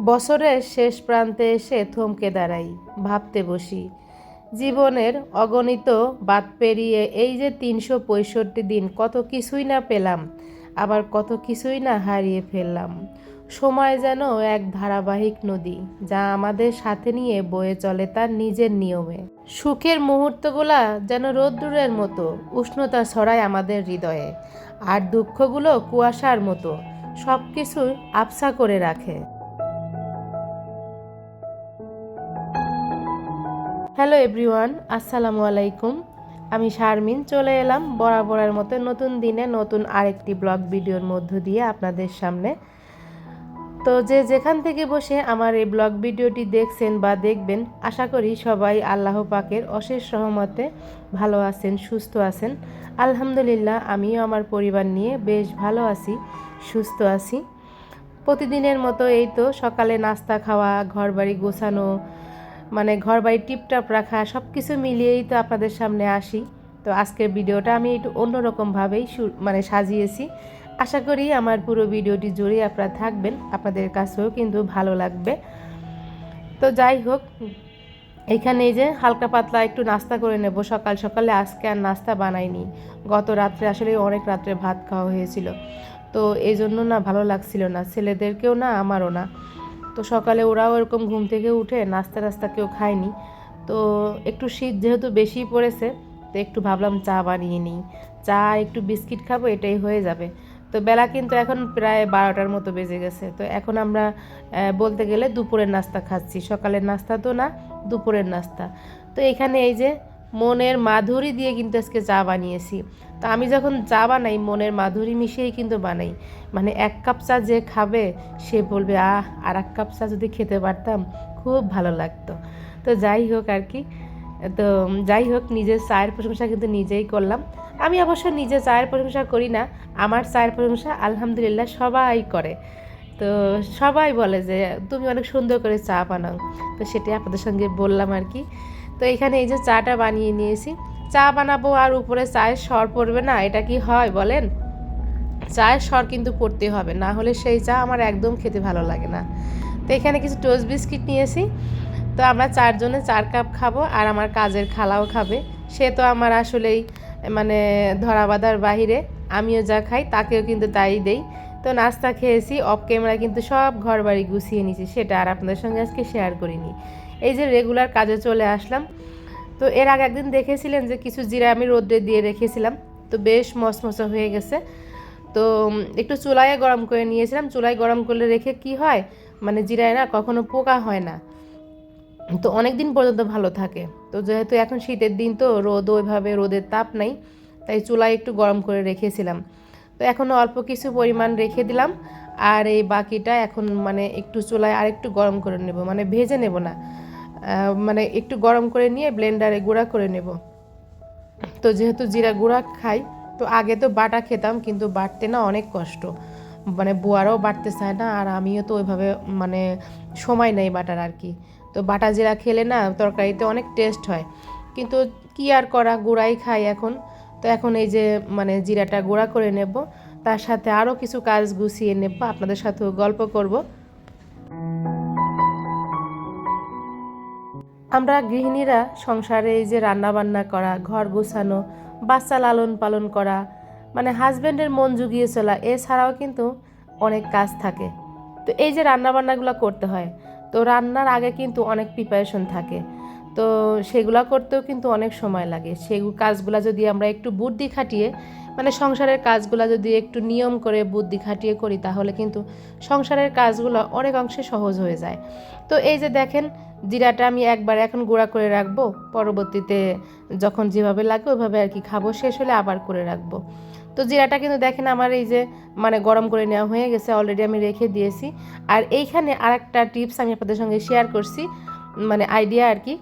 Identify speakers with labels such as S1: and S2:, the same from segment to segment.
S1: বছরের শেষ প্রান্তে এসে থমকে দাঁড়াই, ভাবতে বসি। জীবনের অগণিত বাদ পেরিয়ে এই যে তিনশো পঁয়ষট্টি দিন, কত কিছুই না পেলাম, আবার কত কিছুই না হারিয়ে ফেললাম। সময় যেন এক ধারাবাহিক নদী, যা আমাদের সাথে নিয়ে বয়ে চলে তার নিজের নিয়মে। সুখের মুহূর্তগুলা যেন রোদ্দুরের মতো, উষ্ণতা ছড়ায় আমাদের হৃদয়ে, আর দুঃখগুলো কুয়াশার মতো সব কিছুই আবসা করে রাখে। হ্যালো এভরিওয়ান, আসসালামু আলাইকুম। আমি শারমিন, চলে এলাম বরাবরের মতো নতুন দিনে নতুন আরেকটি ব্লগ ভিডিওর মধ্য দিয়ে আপনাদের সামনে। তো যে যেখান থেকে বসে আমার এই ব্লগ ভিডিওটি দেখছেন বা দেখবেন, আশা করি সবাই আল্লাহ পাকের অশেষ সহমতে ভালো আছেন, সুস্থ আছেন। আলহামদুলিল্লাহ, আমিও আমার পরিবার নিয়ে বেশ ভালো আছি, সুস্থ আছি। প্রতিদিনের মতো এই তো সকালে নাস্তা খাওয়া, ঘরবাড়ি গোছানো মানে ঘর বাড়ি টিপটাপ রাখা সব কিছু মিলিয়েই তো আপনাদের সামনে আসি। তো আজকের ভিডিওটা আমি একটু অন্যরকমভাবেই মানে সাজিয়েছি। আশা করি আমার পুরো ভিডিওটি জুড়ে আপনারা থাকবেন, আপনাদের কাছেও কিন্তু ভালো লাগবে। তো যাই হোক, এখানে যে হালকা পাতলা একটু নাস্তা করে নেব। সকাল সকালে আজকে আর নাস্তা বানাইনি। গত রাত্রে আসলে অনেক রাত্রে ভাত খাওয়া হয়েছিল। তো এই জন্য না ভালো লাগছিল না। ছেলেদেরকেও না, আমারও না। তো সকালে ওরাও এরকম ঘুম থেকে উঠে নাস্তা টাস্তা কেউ খায়নি। তো একটু শীত যেহেতু বেশি পড়েছে, তো একটু ভাবলাম চা বানিয়ে নিই। চা, একটু বিস্কিট খাব, এটাই হয়ে যাবে। তো বেলা কিন্তু এখন প্রায় বারোটার মতো বেজে গেছে। তো এখন আমরা বলতে গেলে দুপুরের নাস্তা খাচ্ছি। সকালের নাস্তা তো না, দুপুরের নাস্তা। তো এখানে এই যে মনের মাধুরী দিয়ে কিন্তু আজকে চা বানিয়েছি। তো আমি যখন চা বানাই, মনের মাধুরী মিশিয়েই কিন্তু বানাই। মানে এক কাপ চা যে খাবে, সে বলবে, আহ আর এক কাপ চা যদি খেতে পারতাম, খুব ভালো লাগতো। তো যাই হোক আর কি। তো যাই হোক, নিজের চায়ের প্রশংসা কিন্তু নিজেই করলাম। আমি অবশ্য নিজে চায়ের প্রশংসা করি না, আমার চায়ের প্রশংসা আলহামদুলিল্লাহ সবাই করে। তো সবাই বলে যে, তুমি অনেক সুন্দর করে চা বানাও। তো সেটাই আপনাদের সঙ্গে বললাম আর কি। তো এখানে এই যে চাটা বানিয়ে নিয়েছি। চা বানাবো আর উপরে চায়ের স্বর পড়বে না, এটা কি হয় বলেন? চায়ের স্বর কিন্তু পড়তে হবে, না হলে সেই চা আমার একদম খেতে ভালো লাগে না। তো এখানে কিছু টোস্ট বিস্কিট নিয়েছি। তো আমরা চারজনে চার কাপ খাব আর আমার কাজের খালাও খাবে। সে তো আমার আসলেই মানে ধরা বাঁধার বাহিরে, আমিও যা খাই তাকেও কিন্তু তাই দেই। তো নাস্তা খেয়েছি, অফ ক্যামেরা কিন্তু সব ঘর বাড়ি গুছিয়ে নিয়েছি, সেটা আর আপনাদের সঙ্গে আজকে শেয়ার করিনি। এই যে রেগুলার কাজে চলে আসলাম। তো এর আগে একদিন দেখেছিলেন যে কিছু জিরা আমি রোদ্রে দিয়ে রেখেছিলাম। তো বেশ মশমশা হয়ে গেছে। তো একটু চুলায় গরম করে নিয়েছিলাম। চুলায় গরম করলে রেখে কি হয়? মানে জিরায় না কখনো পোকা হয় না। তো অনেক দিন পর্যন্ত ভালো থাকে। তো যেহেতু এখন শীতের দিন, তো রোদ ওইভাবে রোদের তাপ নাই। তাই চুলায় একটু গরম করে রেখেছিলাম। তো এখন অল্প কিছু পরিমাণ রেখে দিলাম। আর এই বাকিটা এখন মানে একটু চুলায় আর একটু গরম করে নেব। মানে ভেজে নেব না। মানে একটু গরম করে নিয়ে ব্লেন্ডারে গুঁড়া করে নেব। তো যেহেতু জিরা গুঁড়া খাই, তো আগে তো বাটা খেতাম, কিন্তু বাটতে না অনেক কষ্ট। মানে বুয়ারাও বাটতে চায় না, আর আমিও তো ওইভাবে মানে সময় নেই বাটার আর কি। তো বাটা জিরা খেলে না তরকারিতে অনেক টেস্ট হয়। কিন্তু কি আর করা, গুঁড়াই খাই এখন। তো এখন এই যে মানে জিরাটা গুঁড়া করে নেব। তার সাথে আরও কিছু কাজ গুছিয়ে নেব। আপনাদের সাথেও গল্প করব। আমরা গৃহিণীরা সংসারে এই যে রান্নাবান্না করা, ঘর গোছানো, বাচ্চা লালন পালন করা মানে হাজব্যান্ডের মন জুগিয়ে চলা, এছাড়াও কিন্তু অনেক কাজ থাকে। তো এই যে রান্নাবান্নাগুলো করতে হয়, তো রান্নার আগে কিন্তু অনেক প্রিপারেশন থাকে। তো সেগুলো করতেও কিন্তু অনেক সময় লাগে। সেই কাজগুলো যদি আমরা একটু বুদ্ধি খাটিয়ে মানে সংসারের কাজগুলো যদি একটু নিয়ম করে বুদ্ধি খাটিয়ে করি, তাহলে কিন্তু সংসারের কাজগুলো অনেক অংশে সহজ হয়ে যায়। তো এই যে দেখেন, জিরাটা আমি একবার এখন গুঁড়া করে রাখব, পরবর্তীতে যখন যেভাবে লাগবে ওইভাবে আর কি খাব, শেষ হলে আবার করে রাখব। তো জিরাটা কিন্তু দেখেন আমার এই যে মানে গরম করে নেওয়া হয়ে গেছে অলরেডি আমি রেখে দিয়েছি। আর এইখানে আরেকটা টিপস আমি আপনাদের সঙ্গে শেয়ার করছি মানে আইডিয়া আর কি।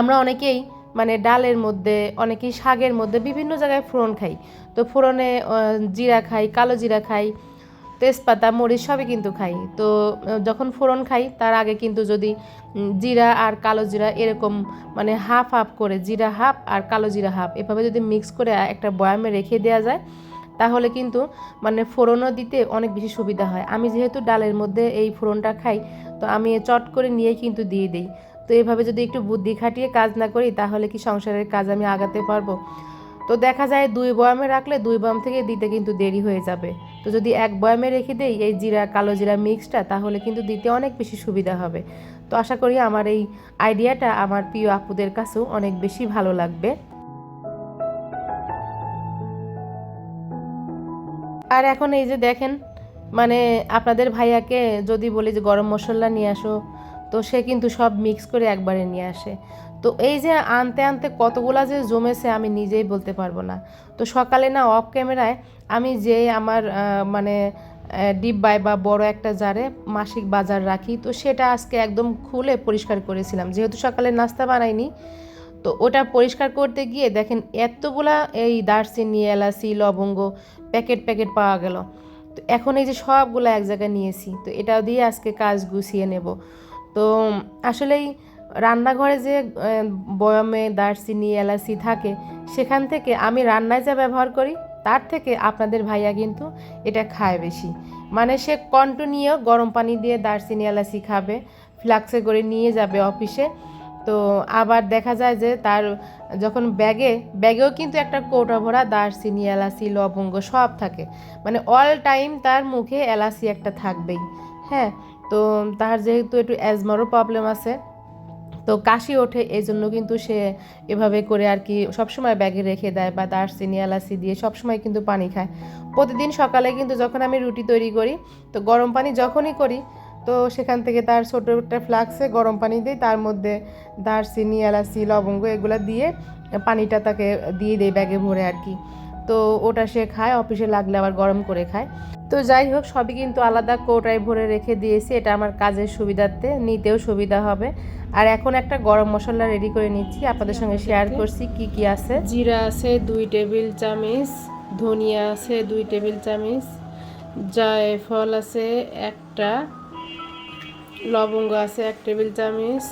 S1: আমরা অনেকেই মানে ডালের মধ্যে, অনেকেই শাকের মধ্যে বিভিন্ন জায়গায় ফোড়ন খাই। তো ফোড়নে জিরা খাই, কালো জিরা খাই, তেজপাতা, মরিচ সবই কিন্তু খাই। তো যখন ফোড়ন খাই, তার আগে কিন্তু যদি জিরা আর কালো জিরা এরকম মানে হাফ হাফ করে, জিরা হাফ আর কালো জিরা হাফ এভাবে যদি মিক্স করে একটা বয়ামে রেখে দেওয়া যায়, তাহলে কিন্তু মানে ফোড়নও দিতে অনেক বেশি সুবিধা হয়। আমি যেহেতু ডালের মধ্যে এই ফোড়নটা খাই, তো আমি চট করে নিয়ে কিন্তু দিয়ে দিই। তো এভাবে যদি একটু বুদ্ধি খাটিয়ে কাজ না করি, তাহলে কি সংসারের কাজ আমি আগাতে পারব? তো দেখা যায় দুই বয়ামে রাখলে দুই বয়াম থেকে দিতে কিন্তু দেরি হয়ে যাবে। তো যদি এক বয়ামে রেখে দেই এই জিরা, কালো জিরা মিক্সটা, তাহলে কিন্তু দিতে অনেক বেশি সুবিধা হবে। তো আশা করি আমার এই আইডিয়াটা আমার প্রিয় আপুদের কাছেও অনেক বেশি ভালো লাগবে। আর এখন এই যে দেখেন মানে আপনাদের ভাইয়াকে যদি বলি যে গরম মশলা নিয়ে আসো তো সে কিন্তু সব মিক্স করে একবারে নিয়ে আসে। তো এই যে আনতে আনতে কতগুলা যে জমেছে আমি নিজেই বলতে পারব না। তো সকালে না অফ ক্যামেরায় আমি যে আমার মানে ডিব্বায় বা বড় একটা জারে মাসিক বাজার রাখি, তো সেটা আজকে একদম খুলে পরিষ্কার করেছিলাম। যেহেতু সকালে নাস্তা বানাইনি, তো ওটা পরিষ্কার করতে গিয়ে দেখেন এতগুলা এই দারচিনি, এলাচি, লবঙ্গ প্যাকেট প্যাকেট পাওয়া গেল। তো এখন এই যে সবগুলো এক জায়গায় নিয়েছি, তো এটাও দিয়ে আজকে কাজ গুছিয়ে নেব। তো আসলেই রান্নাঘরে যে বয়ামে দারচিনি, এলাচি থাকে, সেখান থেকে আমি রান্নায় যা ব্যবহার করি, তার থেকে আপনাদের ভাইয়া কিন্তু এটা খায় বেশি। মানে সে কন্টিনিউ গরম পানি দিয়ে দারচিনি, এলাচি খাবে ফ্লাক্সে করে নিয়ে যাবে অফিসে। তো আবার দেখা যায় যে তার যখন ব্যাগে, ব্যাগেও কিন্তু একটা কৌটা ভরা দারচিনি, এলাচি, লবঙ্গ সব থাকে। মানে অল টাইম তার মুখে এলাচি একটা থাকবেই। হ্যাঁ তো তার যেহেতু একটু অ্যাজমারও প্রবলেম আছে, তো কাশি ওঠে এই জন্য কিন্তু সে এভাবে করে আর কি সবসময় ব্যাগে রেখে দেয় বা দারচিনি এলাচি দিয়ে সবসময় কিন্তু পানি খায়। প্রতিদিন সকালে কিন্তু যখন আমি রুটি তৈরি করি, তো গরম পানি যখনই করি, তো সেখান থেকে তার ছোটো একটা ফ্লাক্সে গরম পানি দিই, তার মধ্যে দারচিনি এলাচি লবঙ্গ এগুলো দিয়ে পানিটা তাকে দিয়ে দেয় ব্যাগে ভরে আর কি। তো ওটা সে খায়, অফিসে লাগলে আবার গরম করে খায়। তো যাই হোক, সবই কিন্তু আলাদা, কৌটায় ভরে রেখে দিয়েছি। এটা আমার কাজের সুবিধার্থে নিতেও সুবিধা হবে। আর এখন একটা গরম মশলা রেডি করে নিচ্ছি। আপনাদের সঙ্গে শেয়ার করছি কি কি আছে। জিরা আছে, দুই টেবিল চামচ। ধনিয়া আছে, দুই টেবিল চামচ। জায়ফল আছে, একটা। লবঙ্গ আছে, এক টেবিল চামচ।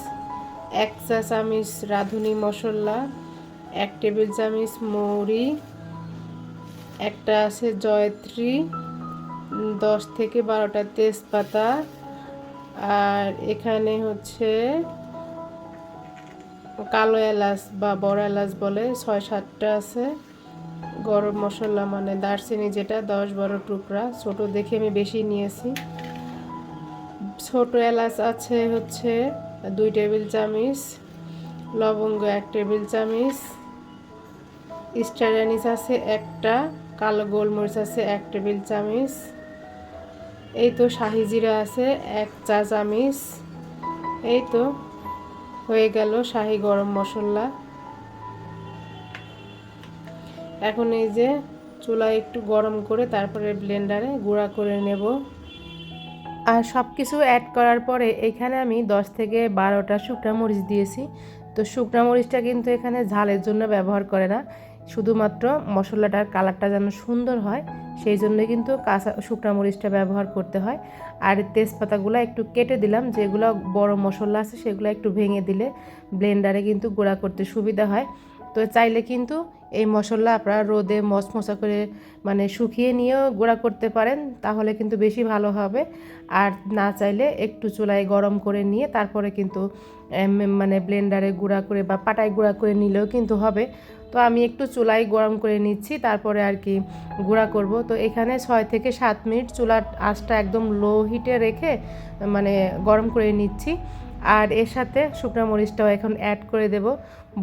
S1: এক চা চামচ রাঁধুনি মশলা, এক টেবিল চামচ মৌরি। একটা আছে জয়ত্রী, দশ থেকে বারোটা তেজপাতা, আর এখানে হচ্ছে কালো এলাচ বা বড় এলাচ বলে, ছয় সাতটা আছে। গরম মশলা মানে দারচিনি যেটা, দশ বারো টুকরা। ছোট দেখে আমি বেশি নিয়েছি। ছোট এলাচ আছে হচ্ছে দুই টেবিল চামিচ, লবঙ্গ এক টেবিল চামিচ, স্টার অ্যানিস আছে একটা। কালো গোলমরিচ আছে, এক টেবিল চামচ। এই তো শাহি জিরা আছে, এক চা চামচ। এই তো হয়ে গেল শাহি গরম মশলা। এখন এই যে চুলায় একটু গরম করে তারপরে ব্লেন্ডারে গুঁড়া করে নেব। আর সব কিছু অ্যাড করার পরে এখানে আমি দশ থেকে বারোটা শুকনা মরিচ দিয়েছি। তো শুকনা মরিচটা কিন্তু এখানে ঝালের জন্য ব্যবহার করে না। শুধুমাত্র মশলাটার কালারটা যেন সুন্দর হয়, সেই জন্য কিন্তু কাঁচা শুকনা মরিচটা ব্যবহার করতে হয়। আর তেজপাতাগুলো একটু কেটে দিলাম, যেগুলো বড় মশলা আছে সেগুলো একটু ভেঙে দিলে ব্লেন্ডারে কিন্তু গুঁড়া করতে সুবিধা হয়। তো চাইলে কিন্তু এই মশলা আপনারা রোদে মশমশা করে মানে শুকিয়ে নিয়েও গুঁড়া করতে পারেন, তাহলে কিন্তু বেশি ভালো হবে। আর না চাইলে একটু চুলায় গরম করে নিয়ে তারপরে কিন্তু মানে ব্লেন্ডারে গুঁড়া করে বা পাটায় গুঁড়া করে নিলেও কিন্তু হবে। তো আমি একটু চুলাই গরম করে নিচ্ছি, তারপরে আর কি গুঁড়া করব। তো এখানে ছয় থেকে সাত মিনিট চুলার আঁচটা একদম লো হিটে রেখে মানে গরম করে নিচ্ছি। আর এর সাথে শুকনো মরিচটাও এখন অ্যাড করে দেব।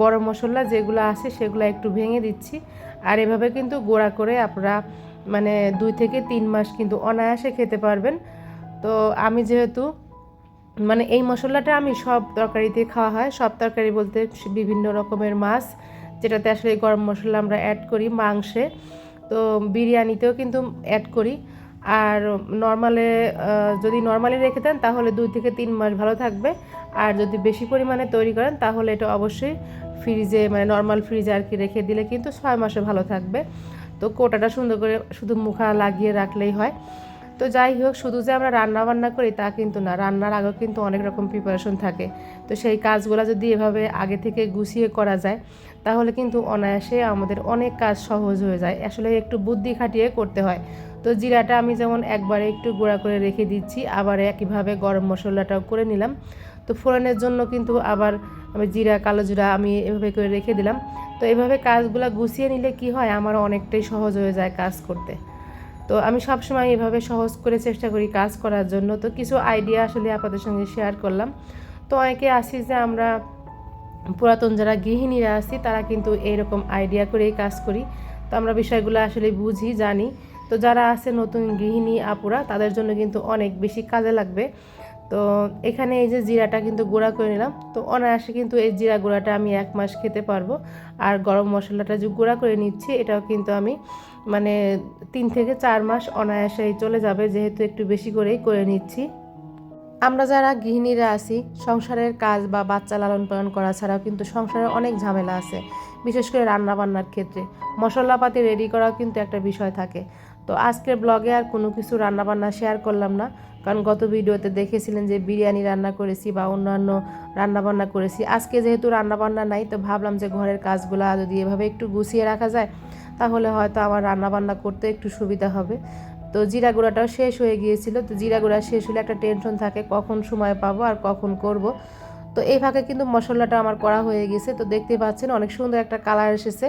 S1: বড় মশলা যেগুলো আছে সেগুলো একটু ভেঙে দিচ্ছি। আর এভাবে কিন্তু গোড়া করে আপনারা মানে দুই থেকে তিন মাস কিন্তু অনায়াসে খেতে পারবেন। তো আমি যেহেতু মানে এই মশলাটা আমি সব তরকারিতে খাওয়া হয়, সব তরকারি বলতে বিভিন্ন রকমের মাছ যেটাতে আসলে গরম মশলা আমরা অ্যাড করি মাংসে। তো বিরিয়ানিতেও কিন্তু অ্যাড করি। আর নর্মালে যদি নর্মালি রেখে দেন, তাহলে দুই থেকে তিন মাস ভালো থাকবে। আর যদি বেশি পরিমাণে তৈরি করেন, তাহলে এটা অবশ্যই ফ্রিজে মানে নর্মাল ফ্রিজে আর কি রেখে দিলে কিন্তু ছয় মাসে ভালো থাকবে। তো কোটাটা সুন্দর করে শুধু মুখা লাগিয়ে রাখলেই হয়। তো যাই হোক, শুধু যে আমরা রান্না বান্না করি তা কিন্তু না, রান্নার আগেও কিন্তু অনেক রকম প্রিপারেশন থাকে। তো সেই কাজগুলো যদি এভাবে আগে থেকে গুছিয়ে করা যায়, তাহলে কিন্তু অনায়াসে আমাদের অনেক কাজ সহজ হয়ে যায়। আসলে একটু বুদ্ধি খাটিয়ে করতে হয়। তো জিরাটা আমি যেমন একবারে একটু গুঁড়া করে রেখে দিচ্ছি, আবার একইভাবে গরম মশলাটাও করে নিলাম। তো ফোড়নের জন্য কিন্তু আবার আমি জিরা, কালো জিরা আমি এভাবে করে রেখে দিলাম। তো এভাবে কাজগুলো গুছিয়ে নিলে কি হয়, আমার অনেকটাই সহজ হয়ে যায় কাজ করতে। তো আমি সবসময় এভাবে সহজ করে চেষ্টা করি কাজ করার জন্য। তো কিছু আইডিয়া আসলে আপনাদের সঙ্গে শেয়ার করলাম। তো অনেকে আসি যে আমরা পুরাতন যারা গৃহিণীরা আছি, তারা কিন্তু এইরকম আইডিয়া করেই কাজ করি। তো আমরা বিষয়গুলো আসলে বুঝি, জানি। তো যারা আছে নতুন গৃহিণী আপুরা, তাদের জন্য কিন্তু অনেক বেশি কাজে লাগবে। তো এখানে এই যে জিরাটা কিন্তু গুঁড়া করে নিলাম। তো অনায়াসে কিন্তু এই জিরা গুঁড়াটা আমি এক মাস খেতে পারব। আর গরম মশলাটা যে গুঁড়া করে নিচ্ছি, এটাও কিন্তু আমি মানে তিন থেকে চার মাস অনায়াসেই চলে যাবে, যেহেতু একটু বেশি করেই করে নিচ্ছি। আমরা যারা গৃহিণীরা আছি, সংসারের কাজ বা বাচ্চা লালন পালন করা ছাড়াও কিন্তু সংসারে অনেক ঝামেলা আছে, বিশেষ করে রান্না বান্নার ক্ষেত্রে। মশলাপাতি রেডি করাও কিন্তু একটা বিষয় থাকে। তো আজকের ব্লগে আর কোনো কিছু রান্নাবান্না শেয়ার করলাম না। কারণ গত ভিডিওতে দেখেছিলেন যে বিরিয়ানি রান্না করেছি বা অন্যান্য রান্নাবান্না করেছি। আজকে যেহেতু রান্নাবান্না নাই, তো ভাবলাম যে ঘরের কাজগুলো যদি এভাবে একটু গুছিয়ে রাখা যায়, তাহলে হয়তো আমার রান্নাবান্না করতে একটু সুবিধা হবে। তো জিরা গুঁড়াটাও শেষ হয়ে গিয়েছিল। তো জিরা গুঁড়া শেষ হলে একটা টেনশন থাকে, কখন সময় পাবো আর কখন করব। তো এই ফাঁকে কিন্তু মশলাটা আমার করা হয়ে গেছে। তো দেখতে পাচ্ছেন অনেক সুন্দর একটা কালার এসেছে।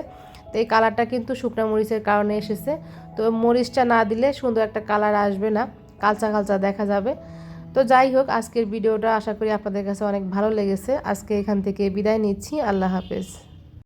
S1: তো এই কালারটা কিন্তু শুকনো মরিচের কারণে এসেছে। তো মরিচটা না দিলে সুন্দর একটা কালার আসবে না। কালচা কালচা দেখা যাবে। তো যাই হোক, আজকের ভিডিওটা আশা করি আপনাদের কাছে অনেক ভালো লেগেছে। আজকে এখান থেকে বিদায় নিচ্ছি। আল্লাহ হাফেজ।